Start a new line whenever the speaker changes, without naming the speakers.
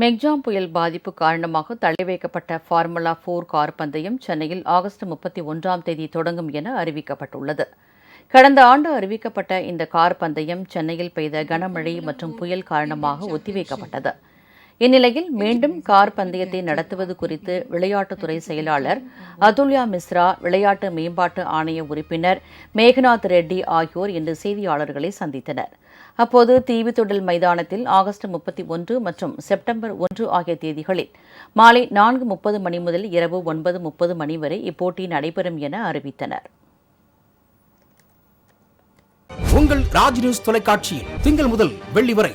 மெக்ஜாம் புயல் பாதிப்பு காரணமாக தடை வைக்கப்பட்ட ஃபார்முலா ஃபோர் கார் பந்தயம் சென்னையில் ஆகஸ்ட் முப்பத்தி ஒன்றாம் தேதி தொடங்கும் என அறிவிக்கப்பட்டுள்ளது. கடந்த ஆண்டு அறிவிக்கப்பட்ட இந்த கார் பந்தயம் சென்னையில் பெய்த கனமழை மற்றும் புயல் காரணமாக ஒத்திவைக்கப்பட்டது. இந்நிலையில் மீண்டும் கார் பந்தயத்தை நடத்துவது குறித்து விளையாட்டுத்துறை செயலாளர் அதுல்யா மிஸ்ரா விளையாட்டு மேம்பாட்டு ஆணைய உறுப்பினர் மேகநாத் ரெட்டி ஆகியோர் இன்று செய்தியாளர்களை சந்தித்தனர். அப்போது தீவுத்தொடல் மைதானத்தில் ஆகஸ்ட் முப்பத்தி ஒன்று மற்றும் செப்டம்பர் ஒன்று ஆகிய தேதிகளில் மாலை நான்கு முப்பது மணி முதல் இரவு ஒன்பது முப்பது மணி வரை இப்போட்டி நடைபெறும் என அறிவித்தனர்.
உங்கள் ராஜ் நியூஸ் தொலைக்காட்சியில் திங்கள் முதல் வெள்ளி வரை